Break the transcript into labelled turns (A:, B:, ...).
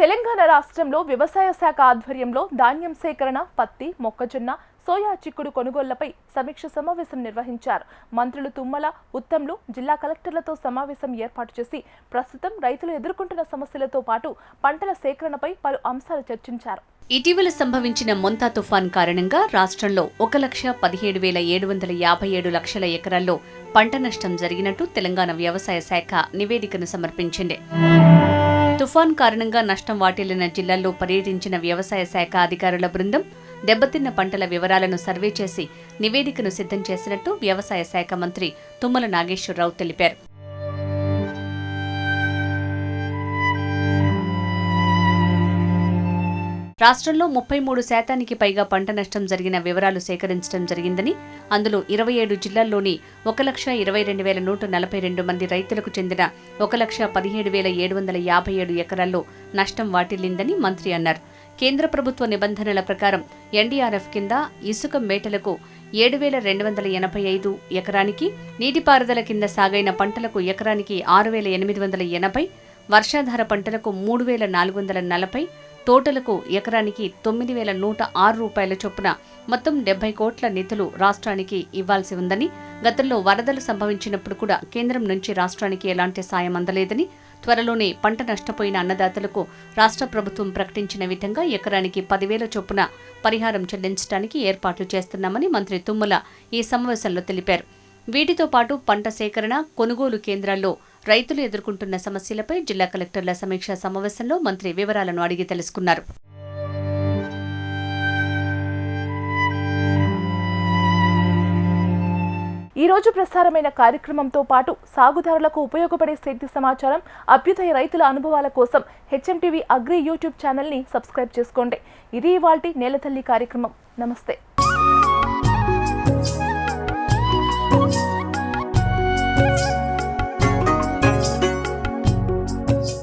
A: తెలంగాణ రాష్ట్రంలో వ్యవసాయ శాఖ ఆధ్వర్యంలో ధాన్యం సేకరణ పత్తి మొక్కజొన్న సోయా చిక్కుడు కొనుగోళ్ళపై సమీక్ష సమావేశం నిర్వహించారు. మంత్రులు తుమ్మల ఉత్తమ్లు జిల్లా కలెక్టర్లతో సమావేశం ఏర్పాటు చేసి ప్రస్తుతం రైతులు ఎదుర్కొంటున్న సమస్యలతో పాటు పంటల సేకరణపై పలు అంశాలు చర్చించారు.
B: ఇటీవల సంభవించిన మొంతా తుఫాన్ కారణంగా రాష్ట్రంలో ఒక లక్ష పదిహేడు వేల ఏడు వందల యాభై ఏడు లక్షల ఎకరాల్లో పంట నష్టం జరిగినట్టు తెలంగాణ వ్యవసాయ శాఖ నివేదికను సమర్పించింది. తుఫాన్ కారణంగా నష్టం వాటిల్లిన జిల్లాల్లో పర్యటించిన వ్యవసాయ శాఖ అధికారుల బృందం దెబ్బతిన్న పంటల వివరాలను సర్వే చేసి నివేదికను సిద్ధం చేసినట్టు వ్యవసాయ శాఖ మంత్రి తుమ్మల నాగేశ్వరరావు తెలిపారు. రాష్ట్రంలో ముప్పై మూడు శాతానికి పైగా పంట నష్టం జరిగిన వివరాలు సేకరించడం జరిగిందని అందులో ఇరవై ఏడు జిల్లాల్లోని ఒక లక్ష ఇరవై రెండు వేల నూట నలభై రెండు మంది రైతులకు చెందిన ఒక లక్ష పదిహేడు వేల ఏడు వందల యాభై ఏడు ఎకరాల్లో నష్టం వాటిల్లిందని మంత్రి అన్నారు. కేంద్ర ప్రభుత్వ నిబంధనల ప్రకారం ఎన్డీఆర్ఎఫ్ కింద ఇసుక మేటలకు ఏడు వేల రెండు వందల ఎనభై ఐదు ఎకరానికి నీటిపారుదల కింద సాగైన పంటలకు ఎకరానికి ఆరు వేల ఎనిమిది వందల ఎనభై వర్షాధార పంటలకు మూడు వేల నాలుగు వందల నలభై తోటలకు ఎకరానికి తొమ్మిది వేల నూట ఆరు రూపాయల చొప్పున మొత్తం డెబ్బై కోట్ల నిధులు రాష్ట్రానికి ఇవ్వాల్సి ఉందని గతంలో వరదలు సంభవించినప్పుడు కూడా కేంద్రం నుంచి రాష్ట్రానికి ఎలాంటి సాయం అందలేదని త్వరలోనే పంట నష్టపోయిన అన్నదాతలకు రాష్ట్ర ప్రభుత్వం ప్రకటించిన విధంగా ఎకరానికి పదివేల చొప్పున పరిహారం చెల్లించడానికి ఏర్పాట్లు చేస్తున్నామని మంత్రి తుమ్మల ఈ సమావేశంలో తెలిపారు. వీటితో పాటు పంట సేకరణ కొనుగోలు కేంద్రాల్లో రైతులు ఎదుర్కొంటున్న సమస్యలపై జిల్లా కలెక్టర్ల సమీక్షా సమావేశంలో మంత్రి వివరాలను అడిగి తెలుసుకున్నారు.
A: ఈ రోజు ప్రసారమైన కార్యక్రమంతో పాటు సాగుదారులకు ఉపయోగపడే సేద్య సమాచారం అభ్యుదయ రైతుల అనుభవాల కోసం హెచ్ఎంటీవీ అగ్రి యూట్యూబ్ ఛానల్ని సబ్స్క్రైబ్ చేసుకోండి. ఇది ఇవాళ నేలతల్లి కార్యక్రమం. నమస్తే.